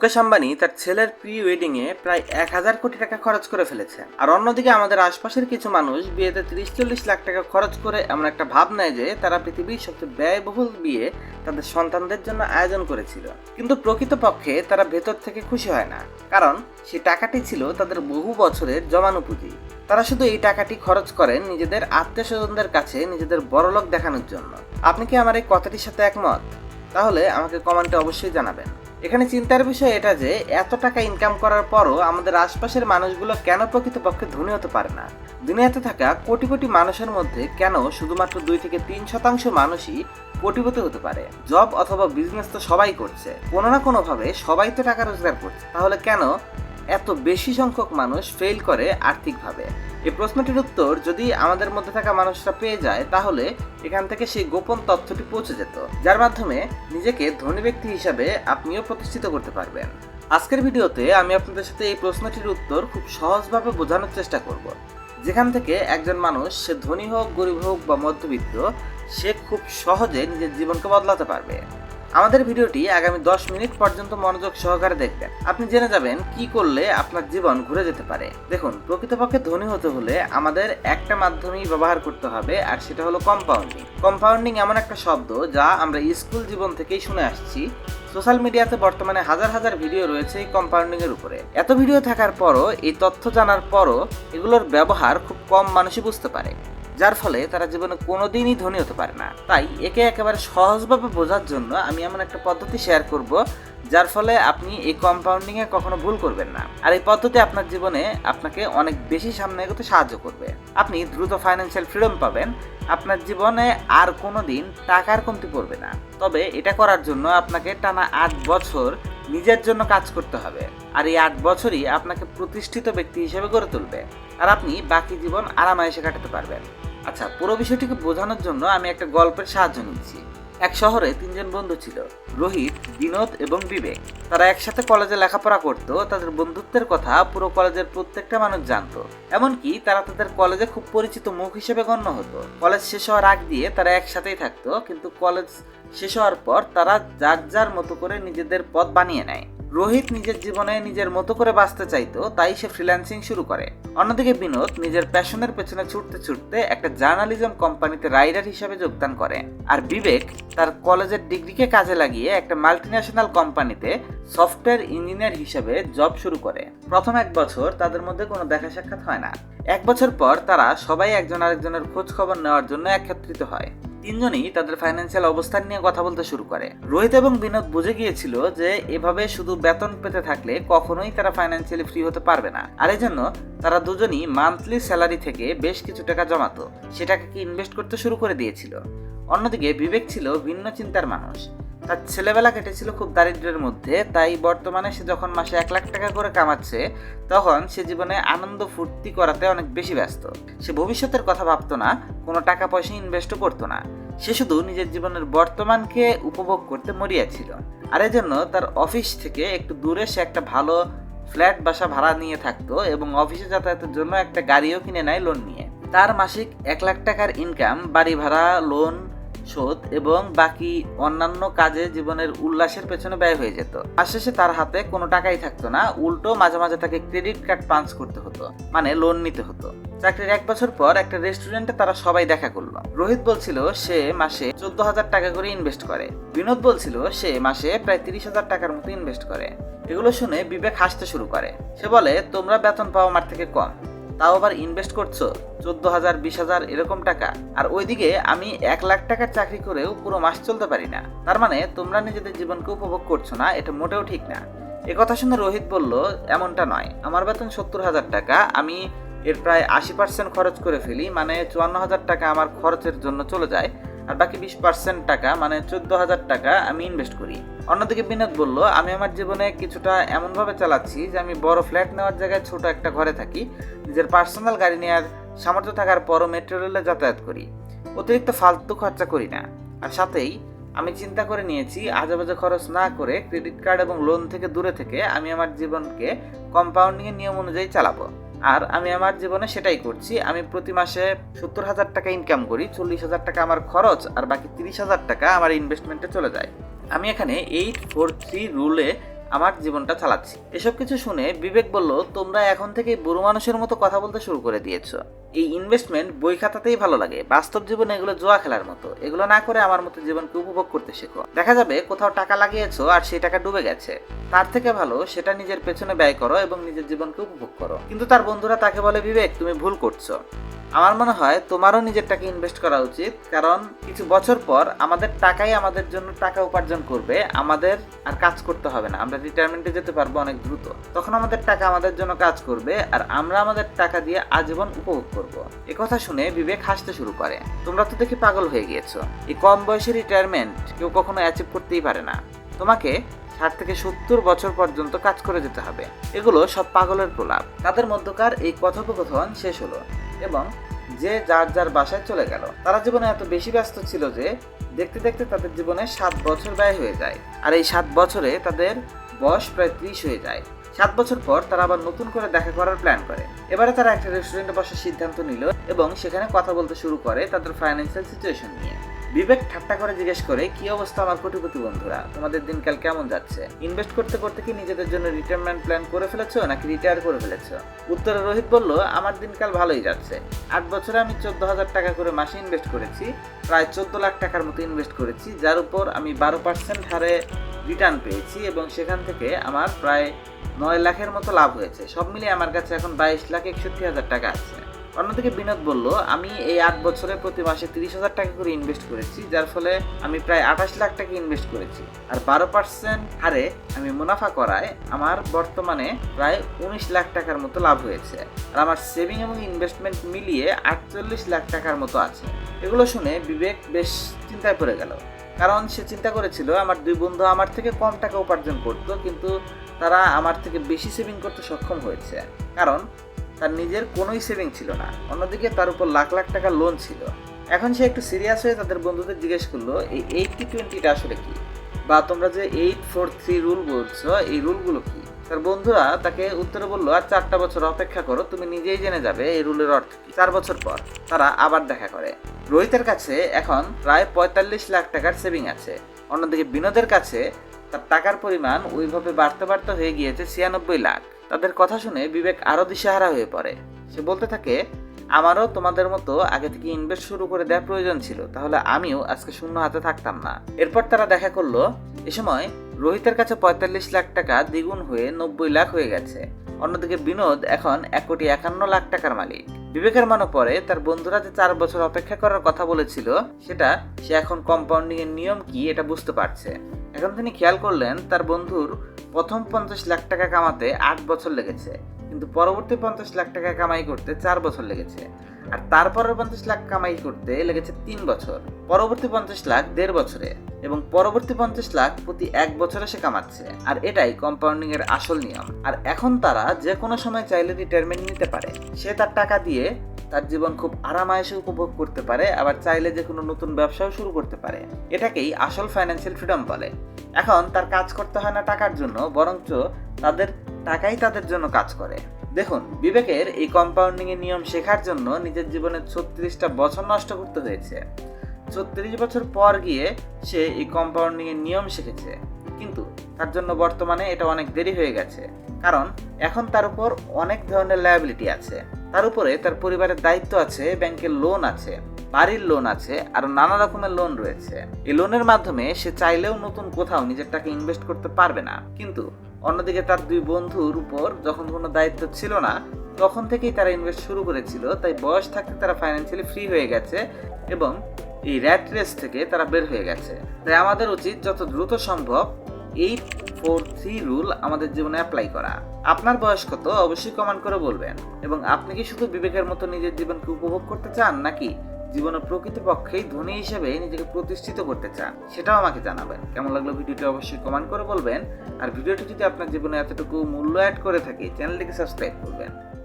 মুকেশ আম্বানি তার ছেলের pre wedding এ প্রায় এক হাজার কোটি টাকা খরচ করে ফেলেছে। আর অন্যদিকে আমাদের আশপাশের কিছু মানুষ বিয়েতে তিরিশ চল্লিশ লাখ টাকা খরচ করে এমন একটা ভাব নেয় যে তারা পৃথিবীর সবচেয়ে ব্যয়বহুল বিয়ে তাদের সন্তানদের জন্য আয়োজন করেছিল। কিন্তু প্রকৃতপক্ষে তারা ভেতর থেকে খুশি হয় না, কারণ সেই টাকাটি ছিল তাদের বহু বছরের জমানো পুঁজি। তারা শুধু এই টাকাটি খরচ করেন নিজেদের আত্মীয় স্বজনদের কাছে নিজেদের বড়লোক দেখানোর জন্য। আপনি কি আমার এই কথাটির সাথে একমত? তাহলে আমাকে কমেন্টে অবশ্যই জানাবেন। এখানে চিন্তার বিষয় এটা যে, এত টাকা ইনকাম করার পরও আমাদের আশপাশের মানুষগুলো কেন প্রকৃতপক্ষে ধনী হতে পারে না? দুনিয়াতে থাকা কোটি কোটি মানুষের মধ্যে কেন শুধুমাত্র দুই থেকে তিন শতাংশ মানুষই কোটিপতি হতে পারে? জব অথবা বিজনেস তো সবাই করছে। কোনো না কোনোভাবে সবাই তো টাকা রোজগার করছে। তাহলে কেন এত বেশি সংখ্যক মানুষ ফেল করে আর্থিকভাবে? এই প্রশ্নটির উত্তর যদি আমাদের মধ্যে থাকা মানুষরা পেয়ে যায়, তাহলে এখান থেকে সেই গোপন তথ্যটি পৌঁছে যেত, যার মাধ্যমে নিজেকে ধনী ব্যক্তি হিসাবে আপনিও প্রতিষ্ঠিত করতে পারবেন। আজকের ভিডিওতে আমি আপনাদের সাথে এই প্রশ্নটির উত্তর খুব সহজভাবে বোঝানোর চেষ্টা করব। যেখান থেকে একজন মানুষ সে ধনী হোক, গরিব হোক বা মধ্যবিত্ত, সে খুব সহজে নিজের জীবনকে বদলাতে পারবে। আমাদের ভিডিওটি আগামী দশ মিনিট পর্যন্ত মনোযোগ সহকারে দেখবেন। আপনি জেনে যাবেন কি করলে আপনার জীবন ঘুরে যেতে পারে। দেখুন, প্রকৃতপক্ষে ধনী হতে হলে আমাদের একটা মাধ্যমেই ব্যবহার করতে হবে, আর সেটা হলো কম্পাউন্ডিং কম্পাউন্ডিং এমন একটা শব্দ যা আমরা স্কুল জীবন থেকেই শুনে আসছি। সোশ্যাল মিডিয়াতে বর্তমানে হাজার হাজার ভিডিও রয়েছে এই কম্পাউন্ডিং এর উপরে। এত ভিডিও থাকার পরও, এই তথ্য জানার পরও এগুলোর ব্যবহার খুব কম মানুষই বুঝতে পারে। যার ফলে তারা জীবনে কোনোদিনই ধনী হতে পারে না। তাই একে একেবারে সহজভাবে বোঝার জন্য আমি এমন একটা পদ্ধতি শেয়ার করব, যার ফলে আপনি এই কম্পাউন্ডিং এ কখনো ভুল করবেন না। আর এই পদ্ধতি আপনার জীবনে আপনাকে অনেক বেশি সামনে এগোতে সাহায্য করবে। আপনি দ্রুত ফাইন্যান্সিয়াল ফ্রিডম পাবেন, আপনার জীবনে আর কোনো দিন টাকার কমতি পড়বে না। তবে এটা করার জন্য আপনাকে টানা আট বছর নিজের জন্য কাজ করতে হবে। আর এই আট বছরই আপনাকে প্রতিষ্ঠিত ব্যক্তি হিসেবে গড়ে তুলবে। আর আপনি বাকি জীবন আরামায়েসে কাটাতে পারবেন। আচ্ছা পুরো বিষয়টিকে বোঝানোর জন্য আমি একটা গল্পের সাহায্য নিচ্ছি। এক শহরে তিনজন বন্ধু ছিল, রোহিত, বিনোদ এবং বিবেক। তারা একসাথে কলেজে লেখাপড়া করত, তাদের বন্ধুত্বের কথা পুরো কলেজের প্রত্যেকটা মানুষ জানতো। এমনকি তারা তাদের কলেজে খুব পরিচিত মুখ হিসেবে গণ্য হতো। কলেজ শেষ হওয়ার আগ দিয়ে তারা একসাথেই থাকতো, কিন্তু কলেজ শেষ হওয়ার পর তারা যার যার মতো করে নিজেদের পথ বানিয়ে নেয়। রোহিত নিজের জীবনে নিজের মতো করে বাঁচতে চাইতো, তাই সে ফ্রিল্যান্সিং শুরু করে। অন্যদিকে বিনোদ নিজের প্যাশনের পেছনে ছুটতে ছুটতে একটা জার্নালিজম কোম্পানিতে রাইডার হিসেবে যোগদান করে। আর বিবেক তার কলেজের ডিগ্রিকে কাজে লাগিয়ে একটা মাল্টিন্যাশনাল কোম্পানিতে সফটওয়্যার ইঞ্জিনিয়ার হিসেবে জব শুরু করে। প্রথম এক বছর তাদের মধ্যে কোনো দেখা সাক্ষাৎ হয় না। এক বছর পর তারা সবাই একজন আরেকজনের খোঁজ খবর নেওয়ার জন্য একত্রিত হয়। তিনজনই তাদের ফাইন্যান্সিয়াল অবস্থান নিয়ে কথা বলতে শুরু করে। রোহিত এবং বিনোদ বুঝে গিয়েছিল যে এভাবে শুধু বেতন পেতে থাকলে কখনোই তারা ফাইন্যান্সিয়ালি ফ্রি হতে পারবে না। আর এই জন্য তারা দুজনই মান্থলি স্যালারি থেকে বেশ কিছু টাকা জমাতো, সেটাকে কি ইনভেস্ট করতে শুরু করে দিয়েছিল। অন্যদিকে বিবেক ছিল ভিন্ন চিন্তার মানুষ। তার ছেলেবেলা কেটেছিল খুব দারিদ্র্যের মধ্যে, তাই বর্তমানে সে যখন মাসে এক লাখ টাকা করে কামাচ্ছে, তখন সে জীবনে আনন্দ ফুর্তি করাতে অনেক বেশি ব্যস্ত। সে ভবিষ্যতের কথা ভাবতো না, কোনো টাকা পয়সা ইনভেস্টও করতো না। সে শুধু নিজের জীবনের বর্তমানকে উপভোগ করতে মরিয়া ছিল। আর এজন্য তার অফিস থেকে একটু দূরে সে একটা ভালো ফ্ল্যাট, বাসা ভাড়া নিয়ে থাকতো এবং অফিসে যাতায়াতের জন্য একটা গাড়িও কিনে নেয় লোন নিয়ে। তার মাসিক এক লাখ টাকার ইনকাম বাড়ি ভাড়া লোন শোধ এবং বাকি অন্যান্য কাজে জীবনের উল্লাসের পেছনে ব্যয় হয়ে যেত। আর শেষে তার হাতে কোনো টাকাই থাকতো না, উল্টো মাঝে মাঝে তাকে ক্রেডিট কার্ড পাঞ্চ করতে হতো মানে লোন নিতে হতো। চাকরির এক বছর পর একটা রেস্টুরেন্টে তারা সবাই দেখা করল। রোহিত বলছিল, সে মাসে চোদ্দ হাজার টাকা করে ইনভেস্ট করে। বিনোদ বলছিল, সে মাসে প্রায় তিরিশ হাজার টাকার মতো ইনভেস্ট করে। এগুলো শুনে বিবেক হাসতে শুরু করে। সে বলে, তোমরা বেতন পাওয়া আমার থেকে কম। তাও আবার ইনভেস্ট করছ? চোদ্দ হাজার, বিশ হাজার এরকম টাকা। আর ওইদিকে আমি এক লাখ টাকার চাকরি করেও পুরো মাস চলতে পারি না। তার মানে তোমরা নিজেদের জীবনকে উপভোগ করছ না, এটা মোটেও ঠিক না। একথা কথা শুনে রোহিত বলল, এমনটা নয়। আমার বেতন সত্তর হাজার টাকা। আমি এর প্রায় আশি পার্সেন্ট খরচ করে ফেলি। মানে চুয়ান্ন হাজার টাকা আমার খরচের জন্য চলে যায়। আর বাকি বিশ পার্সেন্ট টাকা মানে চোদ্দ হাজার টাকা আমি ইনভেস্ট করি। অন্যদিকে বিনোদ বলল, আমি আমার জীবনে কিছুটা এমনভাবে চালাচ্ছি যে আমি বড় ফ্ল্যাট নেওয়ার জায়গায় ছোট একটা ঘরে থাকি, নিজের পার্সোনাল গাড়ি নেওয়ার সামর্থ্য থাকার পরও মেট্রো রেলে যাতায়াত করি। অতিরিক্ত ফালতু খরচা করি না। আর সাথেই আমি চিন্তা করে নিয়েছি, আজেবাজে খরচ না করে ক্রেডিট কার্ড এবং লোন থেকে দূরে থেকে আমি আমার জীবনকে কম্পাউন্ডিংয়ের নিয়ম অনুযায়ী চালাবো। আর আমি আমার জীবনে সেটাই করছি। আমি প্রতি মাসে সত্তর হাজার টাকা ইনকাম করি, চল্লিশ হাজার টাকা আমার খরচ আর বাকি তিরিশ হাজার টাকা আমার ইনভেস্টমেন্টে চলে যায়। আমি এখানে এইট ফোর থ্রি রুলে আমার জীবনটা চালাচ্ছি। এসব কিছু শুনে বিবেক বলল, তোমরা এখন থেকে বুড়ো মানুষের মতো কথা বলতে শুরু করে দিয়েছ। এই ইনভেস্টমেন্ট বই খাতাতেই ভালো লাগে। বাস্তব জীবনে এগুলো জোয়া খেলার মতো। এগুলো না করে আমার মতো জীবনকে উপভোগ করতে শেখো। দেখা যাবে কোথাও টাকা লাগিয়েছো আর সেই টাকা ডুবে গেছে। তার থেকে ভালো সেটা নিজের পেছনে ব্যয় করো এবং নিজের জীবনকে উপভোগ করো। কিন্তু তার বন্ধুরা তাকে বলে, বিবেক, তুমি ভুল করছ। আমার মনে হয় তোমারও নিজের টাকা ইনভেস্ট করা উচিত। কারণ কিছু বছর পর আমাদের টাকাই আমাদের জন্য টাকা উপার্জন করবে। আমাদের আর কাজ করতে হবে না। আমরা রিটায়ারমেন্টে যেতে পারব অনেক দ্রুত। তখন আমাদের টাকা আমাদের জন্য কাজ করবে। আর আমরা আমাদের টাকা দিয়ে আজীবন উপভোগ করব। এ কথা শুনে বিবেক হাসতে শুরু করে। তোমরা তো দেখি পাগল হয়ে গিয়েছো। এই কম বয়সে রিটায়ারমেন্ট কেউ কখনো অ্যাচিভ করতেই পারে না। তোমাকে ষাট থেকে সত্তর বছর পর্যন্ত কাজ করে যেতে হবে। এগুলো সব পাগলের প্রলাপ। তাদের মধ্যকার এই কথোপকথন শেষ হলো এবং যে যার যার বাসায় চলে গেল। তারা জীবনে এত বেশি ব্যস্ত ছিল যে দেখতে দেখতে তাদের জীবনে সাত বছর ব্যয় হয়ে যায়। আর এই সাত বছরে তাদের বয়স প্রায় ত্রিশ হয়ে যায়। সাত বছর পর তারা আবার নতুন করে দেখা করার প্ল্যান করে। এবারে তারা একটা রেস্টুরেন্টে বসার সিদ্ধান্ত নিল এবং সেখানে কথা বলতে শুরু করে তাদের ফাইন্যান্সিয়াল সিচুয়েশন নিয়ে। বিবেক ঠাট্টা করে জিজ্ঞেস করে, কি অবস্থা আমার কোটিপতি বন্ধুরা? তোমাদের দিনকাল কেমন যাচ্ছে? ইনভেস্ট করতে করতে কি নিজেদের জন্য রিটায়ারমেন্ট প্ল্যান করে ফেলেছো নাকি রিটায়ার করে ফেলেছো? উত্তরে রোহিত বলল, আমার দিনকাল ভালোই যাচ্ছে। আট বছরে আমি চোদ্দ হাজার টাকা করে মাসে ইনভেস্ট করেছি। প্রায় চোদ্দ লাখ টাকার মতো ইনভেস্ট করেছি, যার উপর আমি বারো পার্সেন্ট হারে রিটার্ন পেয়েছি এবং সেখান থেকে আমার প্রায় নয় লাখের মতো লাভ হয়েছে। সব মিলিয়ে আমার কাছে এখন বাইশ লাখ একষট্টি হাজার টাকা আছে। অন্যদিকে বিনোদ বলল, আমি এই আট বছরে প্রতি মাসে তিরিশ হাজার টাকা করে ইনভেস্ট করেছি, যার ফলে আমি প্রায় আঠাশ লাখ টাকা ইনভেস্ট করেছি। আর বারো পার্সেন্ট হারে আমি মুনাফা করায় আমার বর্তমানে প্রায় উনিশ লাখ টাকার মতো লাভ হয়েছে। আর আমার সেভিং এবং ইনভেস্টমেন্ট মিলিয়ে আটচল্লিশ লাখ টাকার মতো আছে। এগুলো শুনে বিবেক বেশ চিন্তায় পড়ে গেল। কারণ সে চিন্তা করেছিল, আমার দুই বন্ধু আমার থেকে কম টাকা উপার্জন করতো, কিন্তু তারা আমার থেকে বেশি সেভিং করতে সক্ষম হয়েছে। কারণ তার নিজের কোনোই সেভিং ছিল না। অন্যদিকে তার উপর লাখ লাখ টাকা লোন ছিল। এখন সে একটু সিরিয়াস হয়ে তাদের বন্ধুদের জিজ্ঞেস করল, এই এইটটি টোয়েন্টিটা আসলে কি? বা তোমরা যে এইট ফোর থ্রি রুল বলছো, এই রুলগুলো কি? তার বন্ধুরা তাকে উত্তরে বলল, আর চারটা বছর অপেক্ষা করো, তুমি নিজেই জেনে যাবে এই রুলের অর্থ কি। চার বছর পর তারা আবার দেখা করে। রোহিতের কাছে এখন প্রায় পঁয়তাল্লিশ লাখ টাকার সেভিং আছে। অন্যদিকে বিনোদের কাছে তার টাকার পরিমাণ ওইভাবে বাড়তে বাড়তে হয়ে গিয়েছে ছিয়ানব্বই লাখ। তাদের কথা শুনে বিবেক আরও দিশেহারা হয়ে পড়ে। সে বলতে থাকে, আমারও তোমাদের মতো আগে থেকে ইনভেস্ট শুরু করে দেওয়ার প্রয়োজন ছিল, তাহলে আমিও আজকে শূন্য হাতে থাকতাম না। এরপর তারা দেখা করল, এ সময় রোহিতের কাছে পঁয়তাল্লিশ লাখ টাকা দ্বিগুণ হয়ে নব্বই লাখ হয়ে গেছে। অন্যদিকে বিনোদ এখন এক কোটি একান্ন লাখ টাকার মালিক। বিবেকের মনে পড়ে, তার বন্ধুরা যে চার বছর অপেক্ষা করার কথা বলেছিল, সেটা সে এখন কম্পাউন্ডিং এর নিয়ম কি, এটা বুঝতে পারছে। এখন তিনি খেয়াল করলেন তার বন্ধুর প্রথম পঞ্চাশ লাখ টাকা কামাতে আট বছর লেগেছে, কিন্তু পরবর্তী পঞ্চাশ লাখ টাকা কামাই করতে চার বছর লেগেছে, আর তারপরের পঞ্চাশ লাখ কামাই করতে লেগেছে তিন বছর, পরবর্তী পঞ্চাশ লাখ দেড় বছরে, এবং পরবর্তী পঞ্চাশ লাখ প্রতি এক বছরে সে কামাচ্ছে, আর এটাই কম্পাউন্ডিং এর আসল নিয়ম, আর এখন তারা যে কোনো সময় চাইলে রিটায়ারমেন্ট নিতে পারে, সে তার টাকা দিয়ে তার জীবন খুব আরামায়েসে উপভোগ করতে পারে, আবার চাইলে যে কোনো নতুন ব্যবসাও শুরু করতে পারে। এটাকেই আসল ফাইন্যান্সিয়াল ফ্রিডম বলে। এখন তার কাজ করতে হয় না টাকার জন্য, বরঞ্চ তাদের টাকাই তাদের জন্য কাজ করে। দেখুন, বিবেকের এই কম্পাউন্ডিং এর নিয়ম শেখার জন্য নিজের জীবনের ছত্রিশটা বছর নষ্ট করতে হয়েছে। ছত্রিশ বছর পর গিয়ে সে এই কম্পাউন্ডিং এর নিয়ম শিখেছে। কিন্তু তার জন্য বর্তমানে এটা অনেক দেরি হয়ে গেছে। কারণ এখন তার উপর অনেক ধরনের লায়াবিলিটি আছে। তার উপরে তার পরিবারের দায়িত্ব আছে, ব্যাংকের লোন আছে, বাড়ির লোন আছে, আর নানা রকমের লোন রয়েছে। এই লোনের মাধ্যমে সে চাইলেও নতুন কোথাও নিজের টাকা ইনভেস্ট করতে পারবে না। কিন্তু অন্যদিকে তার দুই বন্ধুর উপর যখন কোনো দায়িত্ব ছিল না, তখন থেকেই তারা ইনভেস্ট শুরু করেছিল, তাই বয়স থাকতে তারা ফাইন্যান্সিয়ালি ফ্রি হয়ে গেছে এবং এই র্যাট রেস থেকে তারা বের হয়ে গেছে। তাই আমাদের উচিত যত দ্রুত সম্ভব এই ফোর থ্রি রুল আমাদের জীবনে অ্যাপ্লাই করা। আপনার বয়স কত, অবশ্যই কমেন্ট করে বলবেন। এবং আপনি কি শুধু বিবেকের মতো নিজের জীবনকে উপভোগ করতে চান, নাকি জীবনের প্রকৃতপক্ষেই ধনী হিসেবে নিজেকে প্রতিষ্ঠিত করতে চান? সেটাও আমাকে জানাবেন। কেমন লাগল ভিডিওটি অবশ্যই কমেন্ট করে বলবেন। আর ভিডিওটি যদি আপনার জীবনে এতটুকু মূল্য অ্যাড করে থাকে চ্যানেলটিকে সাবস্ক্রাইব করবেন।